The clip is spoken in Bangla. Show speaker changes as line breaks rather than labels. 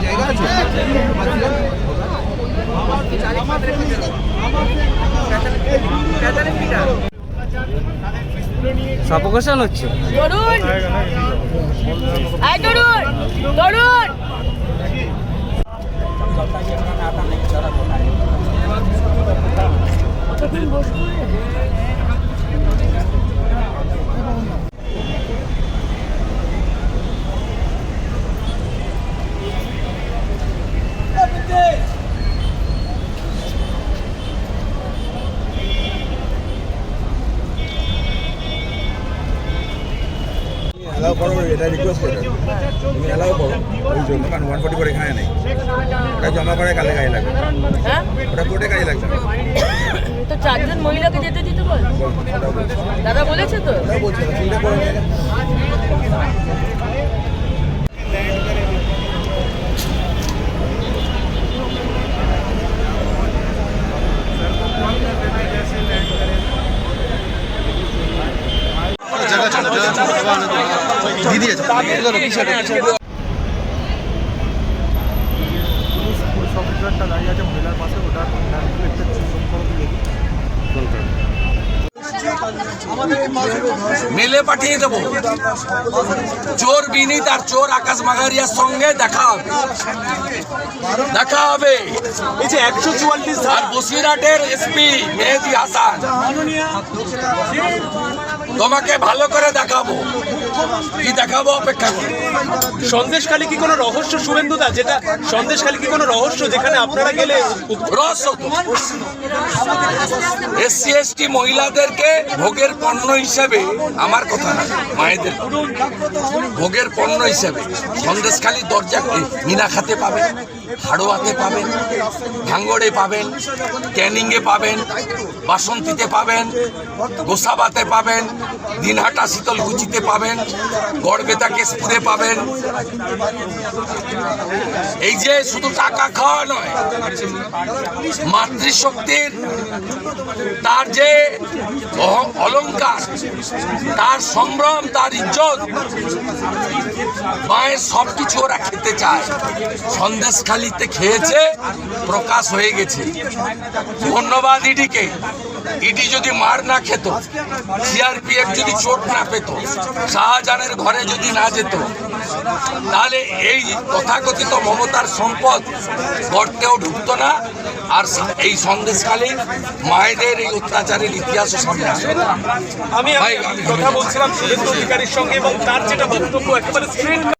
জায়গা
আছে সাপোকেশন হচ্ছে বসবো
অ্যালাউ করো এটা রিকোয়েস্ট করে তুমি অ্যালাউ করো ওই জন্য কারণ ওয়ান ফোর্টি ফোর এখানে নেই। ওটা জমা করে কালে গাড়ি লাগবে।
হ্যাঁ?
ওটা কোর্টে গাড়ি লাগবে
তো চারজন মহিলাকে যেতে দিতে বল। দাদা বলেছে। তো?
বলছি চিন্তা করে নিয়ে
মেলে পাঠিয়ে দেবো। চোর বিনীত আর চোর আকাশ মাগারিয়ার সঙ্গে দেখা হবে। দেখা হবে।
এই যে একশো চুয়াল্লিশ
আর বসিরহাটের এসপি মেহেদি হাসান। তোমাকে ভালো করে দেখাবো। কি দেখাবো অপেক্ষা করো।
সন্দেশখালী কি কোনো রহস্য শুভেন্দুদা যেটা সন্দেশখালী কি কোনো রহস্য যেখানে আপনারা গেলে
রহস্য এসসি এসটি মহিলাদেরকে ভোগের পণ্য হিসাবে আমার কথা না, মায়েদের ভোগের পণ্য হিসাবে সন্দেশখালী দরজা মিনা খাতে পাবেন হাড়োয়াতে পাবেন, ভাঙ্গড়ে পাবেন, ক্যানিংয়ে পাবেন, বাসন্তীতে পাবেন, গোসাবাতে পাবেন, দিনহাটা শীতলকুচিতে পাবেন, গড়বেতা কেশপুরে পাবেন। এই যে শুধু টাকা খাওয়া নয়, মাতৃশক্তির তার যে অলঙ্কার তার সম্ভ্রম, তার ইজ্জত, মায়ের সব কিছু ওরা খেতে চায়। সন্দেশখালিতে খেয়েছে প্রকাশ হয়ে গেছে। ধন্যবাদ ইডিকে। ইডি যদি মার না খেত সিআরপিএফ যদি চোট না পেত শাহজাহানের ঘরে যদি না যেত তাহলে এই তথাকথিত মমতার সম্পদ গর্তেও ঢুকতো না আর এই সন্দেশকালীন মায়েদের এই অত্যাচারের ইতিহাসও সামনে আসবে।
আমি কথা বলছিলাম শুভেন্দু অধিকারীর সঙ্গে এবং তার যেটা বক্তব্য একেবারে